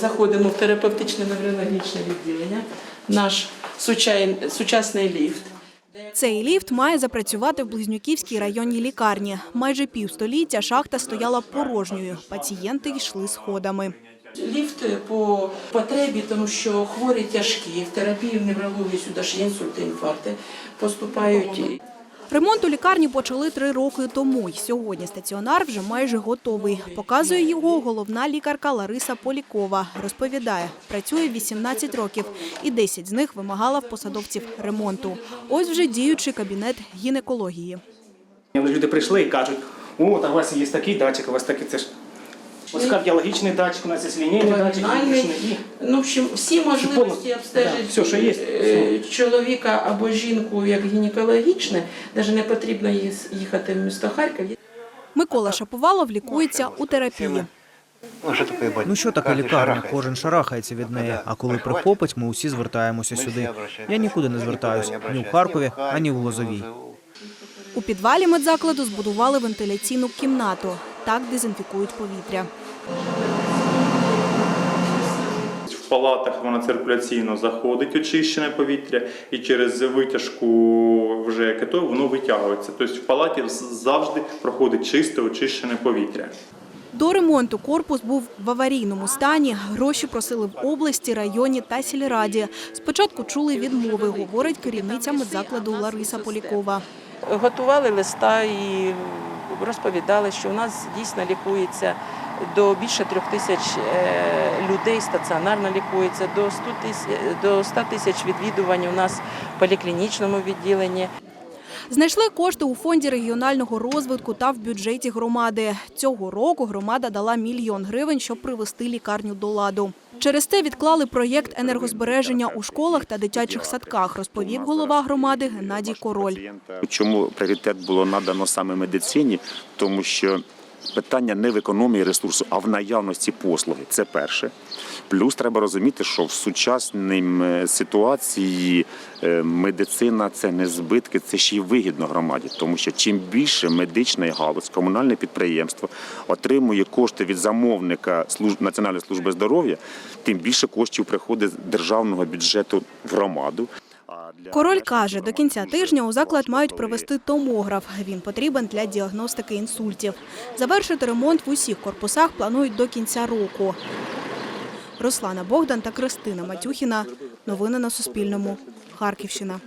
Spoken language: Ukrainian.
Заходимо в терапевтичне неврологічне відділення, наш сучасний ліфт. Цей ліфт має запрацювати в Близнюківській районній лікарні. Майже півстоліття шахта стояла порожньою. Пацієнти йшли сходами. Ліфт по потребі, тому що хворі тяжкі, в терапії, в неврології сюди ж інсульти, інфаркти, поступають. Ремонт у лікарні почали три роки тому. й Сьогодні стаціонар вже майже готовий. Показує його головна лікарка Лариса Полікова. Розповідає, працює 18 років і 10 з них вимагала в посадовців ремонту. Ось вже діючий кабінет гінекології. Люди прийшли і кажуть, о, та у вас є такий датчик, у вас такий це ж. Ось кардіологічний датчик, у нас є лінійний датчик, і- Ну, в общем, всі можливості обстежити да, все, що є, чоловіка або жінку як гінекологічне, навіть не потрібно їхати в місто Харків. Микола Шаповалов лікується у терапії. Ну, що таке? Ну лікарня? Кожен шарахається від неї. А коли прихопить, ми усі звертаємося сюди. Я нікуди не звертаюсь ні в Харкові, ані в Лозовій. У підвалі медзакладу збудували вентиляційну кімнату. Так дезінфікують повітря. В палатах воно циркуляційно заходить очищене повітря, і через витяжку вже КТО воно витягується. Тобто в палаті завжди проходить чисте очищене повітря. До ремонту корпус був в аварійному стані. Гроші просили в області, районі та сільраді. Спочатку чули відмови, говорить керівниця медзакладу Лариса Полікова. Готували листа і розповідали, що у нас дійсно лікується до більше трьох тисяч е, людей стаціонарно лікується, до 100 тисяч, до 100 тисяч відвідувань у нас в поліклінічному відділенні. Знайшли кошти у фонді регіонального розвитку та в бюджеті громади. Цього року громада дала мільйон гривень, щоб привести лікарню до ладу. Через це відклали проєкт енергозбереження у школах та дитячих садках, розповів голова громади Геннадій Король. Чому пріоритет було надано саме медицині? Тому що питання не в економії ресурсу, а в наявності послуги. Це перше. Плюс треба розуміти, що в сучасній е, ситуації е, медицина це не збитки, це ще й вигідно громаді. Тому що чим більше медична галузь, комунальне підприємство отримує кошти від замовника Національної служби здоров'я, тим більше коштів приходить з державного бюджету в громаду. Король каже, до кінця тижня у заклад мають провести томограф. Він потрібен для діагностики інсультів. Завершити ремонт в усіх корпусах планують до кінця року. Руслана Богдан та Кристина Матюхіна. Новини на Суспільному. Харківщина.